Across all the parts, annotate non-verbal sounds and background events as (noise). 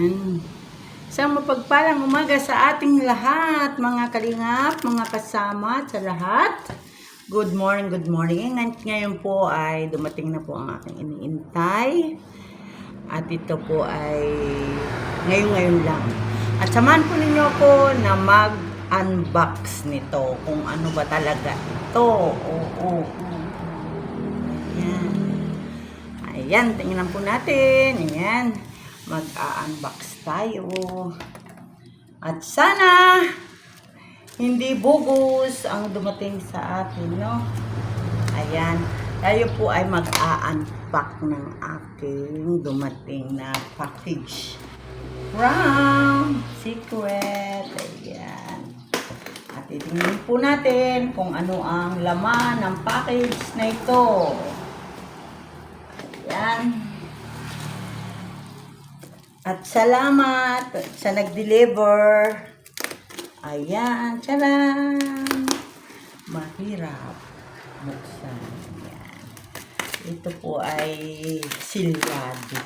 Ayan. Isang mapagpalang umaga sa ating lahat, mga kalingap, mga kasama sa lahat. Good morning, good morning. Ngay- Ngayon po ay dumating na po ang aking iniintay. At ito po ay ngayon-ngayon lang. At samahan po ninyo ako na mag-unbox nito. Kung ano ba talaga ito. Oo. Ayan. Ayan, tingnan po natin. Ayan. Mag-unbox tayo. At sana hindi bugos ang dumating sa atin, no? Ayan. Tayo po ay mag-a-unpack ng aking dumating na package. From Secret. Ayan. At titingnan po natin kung ano ang laman ng package na ito. Ayan. At salamat sa nag-deliver. Ayan, tcharan! Mahirap buksan. Ayan. Ito po ay silyado.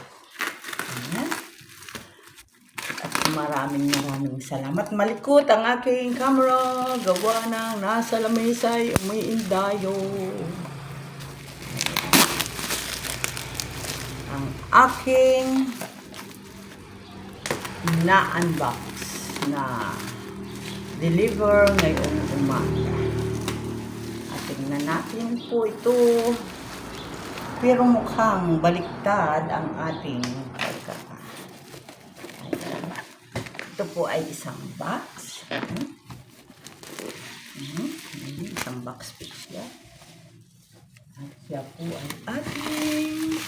Ayan. At maraming maraming salamat. Malikot ang aking camera. Gawa ng nasa lamesa ay umiindayo. Ang aking na-unbox na deliver ngayong umaga. At tingnan natin po ito. Pero mukhang baliktad ang ating. Ayan. Ito po ay isang box. Ayan. Ayan. Ayan. Isang box siya. At siya po ay ating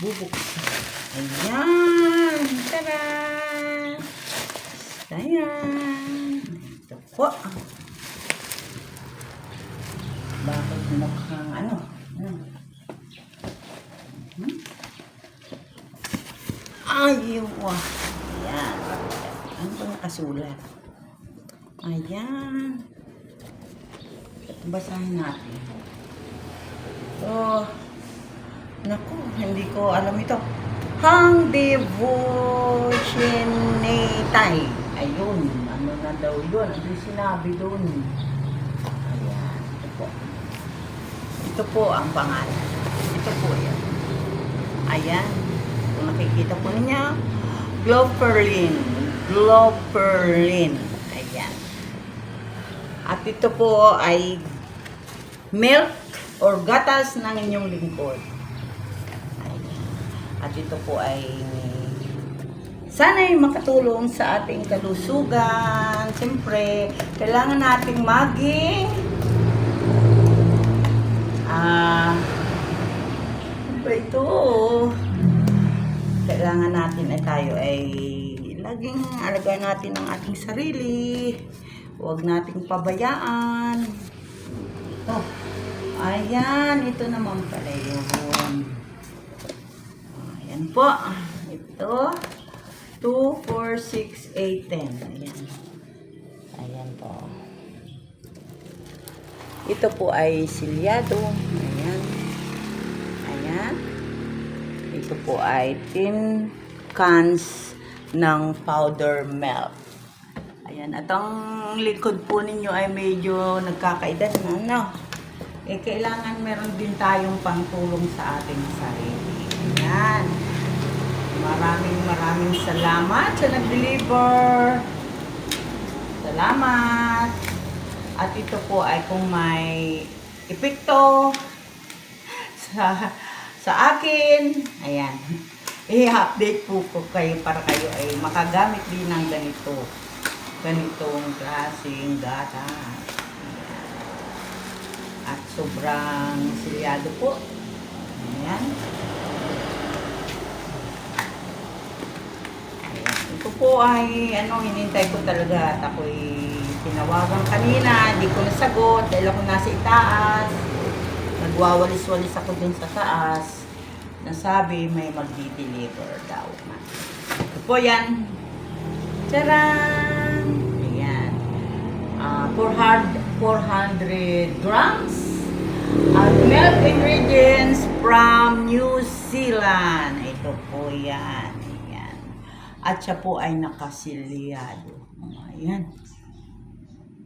bubuksan. Ayan! Tada! Ayan! Ito po. Bakit mukhang ano? Ano? Hmm? Ayaw! Ayan. Ano ba nakasulat? Ayan. Basahin natin. Oh, Naku, hindi ko alam ito. Hang Devotionatay. Ayun, ano na daw yun? Ano yung sinabi doon? Ayan, ito po. Ito po ang pangalan. Ito po yan. Ayan. Kung nakikita po ninyo, Gloperlin. Gloperlin. Ayan. At ito po ay milk or gatas ng inyong lingkod. Ayan. At ito po ay sana'y makatulong sa ating kalusugan. Siyempre, kailangan nating maging ah ba ito? Kailangan natin ay tayo ay laging alagaan natin ang ating sarili. Huwag nating pabayaan. Ito. Ayan, ito naman pala yun. Ayan po. Ito. 2, 4, 6, 8, 10. Ayan. Ayan po. Ito po ay silyado. Ayan. Ayan. Ito po ay tin cans ng powder milk. Ayan. At ang likod po ninyo ay medyo nagkakaedad na, eh kailangan meron din tayong pangtulong sa ating sarili. Ayan. Maraming maraming salamat sa nag-deliver. Salamat. At ito po ay kung may epekto sa sa akin. Ayan. I-update po ko kayo para kayo ay makagamit din ng ganito. Ganitong klaseng gatas. At sobrang silyado po. Ayan. Ayan. Ito po ay, ano, hinintay ko talaga at ako'y tinawagan kanina, di ko nasagot dahil ako nasa itaas. Nagwawalis-walis ako dun sa taas. Nasabi may magdi-deliver daw. Ito po yan. Charan! Ayan. Ah, 400, 400 grams at milk ingredients from New Zealand. Ito po yan. At siya po ay nakasilyado. Ayan.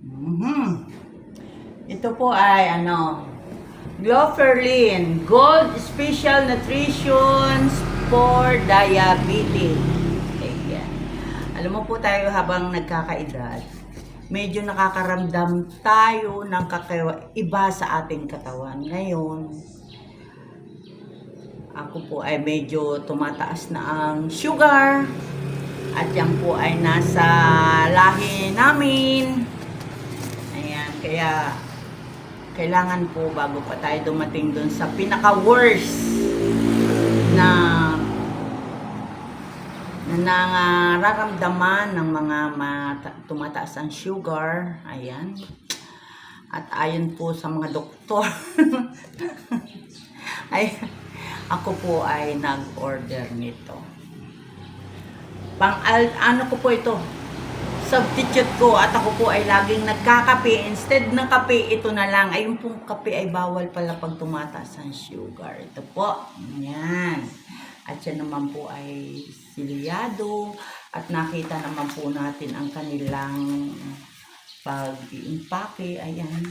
Mhm. Ito po ay ano, Gloferlin Gold Special Nutrition for Diabetes. Ayan. Alam mo po tayo habang nagkakaedad, medyo nakakaramdam tayo ng kakaiba sa ating katawan. Ngayon, ako po ay medyo tumataas na ang sugar at yan po ay nasa lahi namin. Ayan, kaya kailangan po bago pa tayo dumating dun sa pinaka-worst na na nararamdaman ng mga mata- tumataas ang sugar. Ayan. At ayon po sa mga doktor, (laughs) ay ako po ay nag-order nito. Pang ano ko po ito? Substitute ko at ako po ay laging nagkakape. Instead ng kape, ito na lang. Ay, yung pong kape ay bawal pala pag tumataas ang sugar. Ito po. Yan. At yan naman po ay silyado. At nakita naman po natin ang kanilang pag-impake. Ayan.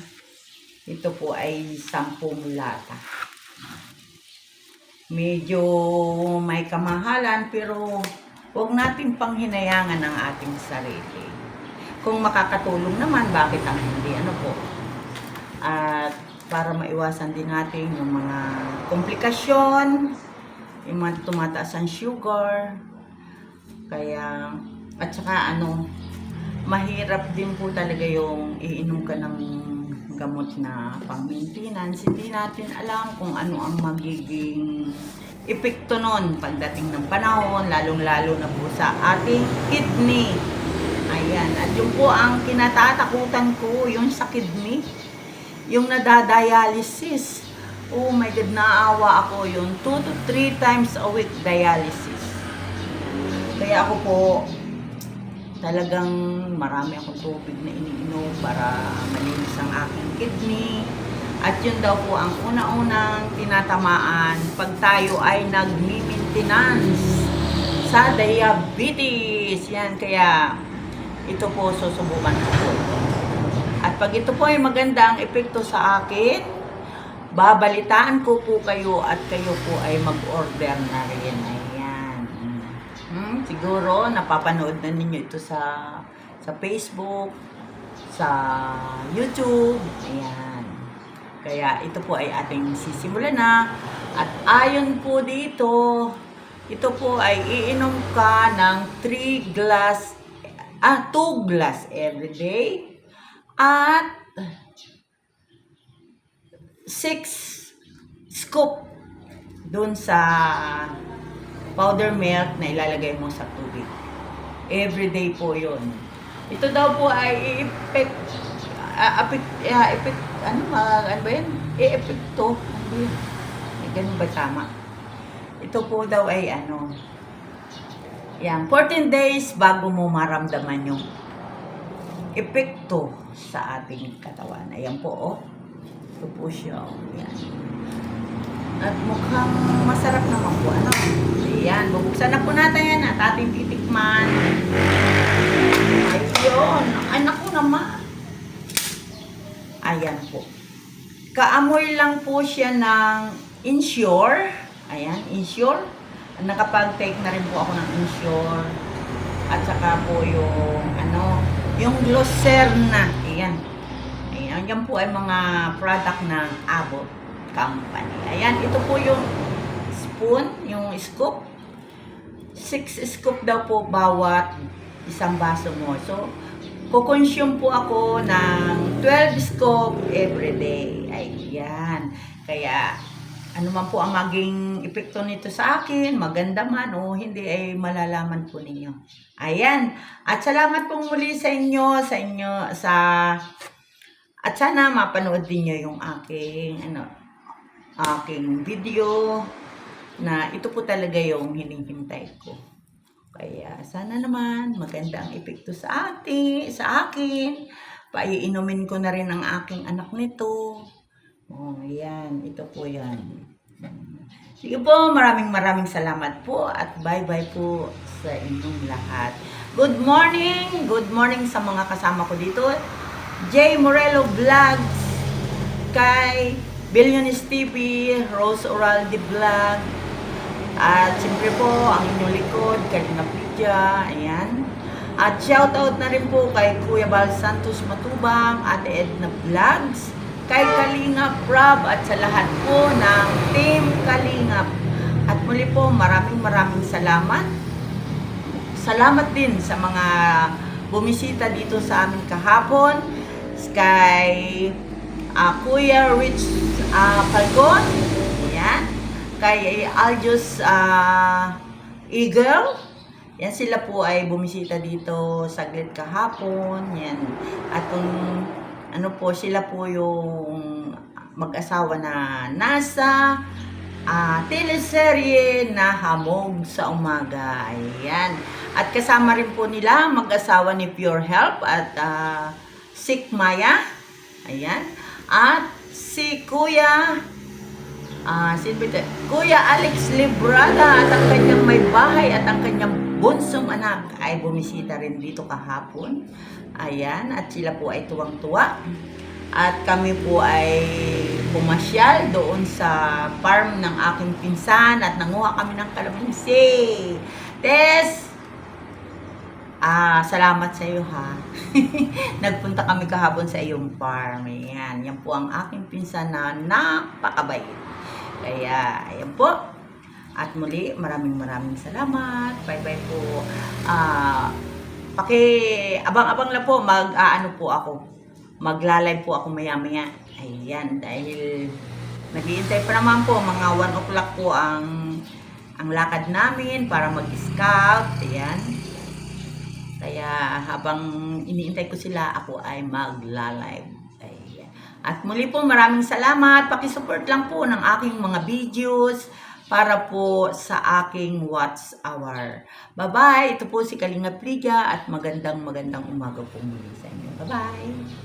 Ito po ay sampung lata. Medyo may kamahalan pero huwag natin panghinayangan ang ating sarili. Kung makakatulong naman, bakit ang hindi? Ano po? At para maiwasan din natin yung mga komplikasyon, yung mga tumataas ang sugar, kaya, at saka ano, mahirap din po talaga yung iinom ka ng gamot na pang maintenance. Hindi natin alam kung ano ang magiging epekto nun pagdating ng panahon, lalong-lalo na po sa ating kidney. Ayan. At yun po ang kinatatakutan ko, yung sa kidney. Yung nadadialysis. Oh my God, naawa ako yun. 2 to 3 times a week dialysis. Kaya ako po, talagang marami akong tubig na iniinom para malinis ang aking kidney. At yun daw po ang una-unang tinatamaan pag tayo ay nagmi-maintenance sa diabetes. Yan, kaya ito po susubukan ko po. At pag ito po ay maganda ang epekto sa akin, babalitaan ko po kayo at kayo po ay mag-order na rin. Ayan. Hmm, siguro napapanood na ninyo ito sa sa Facebook, sa YouTube. Ayan. Kaya ito po ay ating sisimulan na. At ayon po dito, ito po ay iinom ka ng 3 glass, ah, 2 glass every day. At 6 scoop dun sa powder milk na ilalagay mo sa tubig. Every day po yun. Ito daw po ay i-effect, uh, effect, uh, effect, ano, mag, ano ba yun? I-epekto. Ano ba yun? Eh, ganun ba tama? Ito po daw ay ano, yan, 14 days bago mo maramdaman yung epekto sa ating katawan. Ayan po, oh. Ito po siya, oh. Yan. At mukhang masarap naman po, ano. Ayan, bubuksan na po natin yan at ating titikman. Ayun, anak ko naman. Ayan po. Kaamoy lang po siya ng Insure. Ayan, Insure. Nakapag-take na rin po ako ng Insure. At saka po yung, ano, yung Glocerna. Ayan. Ayan, yan po ay mga product ng Abbott Company. Ayan, ito po yung spoon, yung scoop. Six scoop daw po bawat isang baso mo. So, kukonsume po ako ng 12 scoop every day. Ayan. Kaya, ano man po ang maging epekto nito sa akin, maganda man o hindi ay malalaman po ninyo. Ayan. At salamat po muli sa inyo, sa inyo, sa at sana mapanood din nyo yung aking ano aking video na ito po talaga yung hinihintay ko. Kaya sana naman maganda ang epekto sa atin, sa akin. Paiinumin ko na rin ang aking anak nito. Oh, yan. Ito po yan. Sige po, maraming maraming salamat po at bye-bye po sa inyong lahat. Good morning! Good morning sa mga kasama ko dito. Jay Morello Vlogs, kay Billionis TV, Rose Oraldi Vlog, at siyempre po, ang inyong likod, Kalina Pidya, ayan. At shoutout na rin po kay Kuya Bal Santos Matubang, Ate Edna Vlogs, kay Kalingap Rob at sa lahat po ng Team Kalingap. At muli po, maraming maraming salamat. Salamat din sa mga bumisita dito sa amin kahapon. Kay ah, Kuya Rich uh, Falcon. Kay Aljus ah, Eagle. Yan sila po ay bumisita dito saglit kahapon. Yan. At kung ano po, sila po yung mag-asawa na nasa ah teleserye na Hamog sa Umaga. Ayan. At kasama rin po nila mag-asawa ni Pure Help at ah, Sik Maya. Ayan. At si Kuya Ah, si Kuya Alex Librada at ang kanyang may bahay at ang kanyang bunsong anak ay bumisita rin dito kahapon. Ayan, at sila po ay tuwang-tuwa. At kami po ay pumasyal doon sa farm ng aking pinsan at nanguha kami ng kalamansi. Tess, Ah, salamat sa iyo ha. (laughs) Nagpunta kami kahapon sa iyong farm. Ayan, yan po ang aking pinsan na napakabait. Kaya, ayan po. At muli, maraming maraming salamat. Bye-bye po. Ah, paki abang-abang lang po mag aano po ako. Magla-live po ako maya-maya. Ayan, dahil naghihintay pa naman po mga 1 o'clock po ang ang lakad namin para mag-scout. Ayan. Kaya habang iniintay ko sila, ako ay magla-live. At muli po maraming salamat. Pakisupport lang po ng aking mga videos para po sa aking watch hour. Bye-bye! Ito po si Kalinga Pliga at magandang magandang umaga po muli sa inyo. Bye-bye!